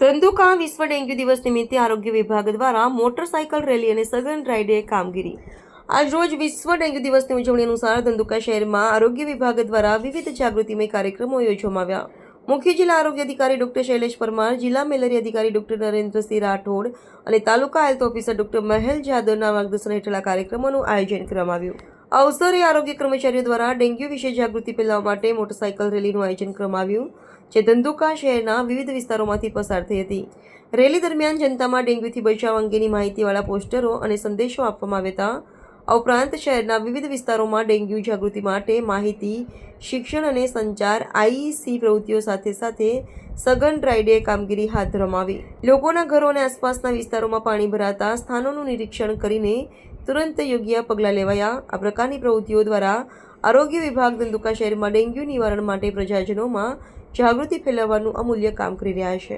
ધંધુકા વિશ્વ ડેન્ગ્યુ દિવસ નિમિત્તે આરોગ્ય વિભાગ દ્વારા મોટરસાયકલ રેલી અને સઘન રાઇડે કામગીરી. આજ રોજ વિશ્વ ડેન્ગ્યુ દિવસની ઉજવણી અનુસાર ધંધુકા શહેરમાં આરોગ્ય વિભાગ દ્વારા વિવિધ જાગૃતિમય કાર્યક્રમો યોજવામાં આવ્યા. મુખ્ય જિલ્લા આરોગ્ય અધિકારી ડોક્ટર શૈલેષ પરમાર, જિલ્લા મેલેરિયા અધિકારી ડોક્ટર નરેન્દ્રસિંહ રાઠોડ અને taluka health officer doctor Mahel જાદવના માર્ગદર્શન હેઠળ કાર્યક્રમોનું આયોજન કરવામાં આવ્યું. અવસરે આરોગ્ય કર્મચારીઓ દ્વારા ડેન્ગ્યુ વિશે જાગૃતિ ફેલાવવા માટે મોટરસાયકલ રેલીનું આયોજન કરવામાં આવ્યું. જે ધંધુકા શહેરના વિવિધ વિસ્તારોમાંથી પસાર થઈ હતી. રેલી દરમિયાન જનતામાં ડેન્ગ્યુથી બચાવ અંગેની માહિતીવાળા પોસ્ટરો અને સંદેશો આપવામાં આવ્યા હતા. ઉપરાંત શહેરના વિવિધ વિસ્તારોમાં ડેન્ગ્યુ જાગૃતિ માટે માહિતી, શિક્ષણ અને સંચાર આઈસી પ્રવૃત્તિઓ સાથે સાથે સઘન ડ્રાઈડે કામગીરી હાથ ધરવામાં આવી. લોકોના ઘરો અને આસપાસના વિસ્તારોમાં પાણી ભરાતા સ્થાનોનું નિરીક્ષણ કરીને તુરંત યોગ્ય પગલાં લેવાયા. આ પ્રકારની પ્રવૃત્તિઓ દ્વારા આરોગ્ય વિભાગ ધંધુકા શહેરમાં ડેન્ગ્યુ નિવારણ માટે પ્રજાજનોમાં જાગૃતિ ફેલાવવાનું અમૂલ્ય કામ કરી રહ્યા છે.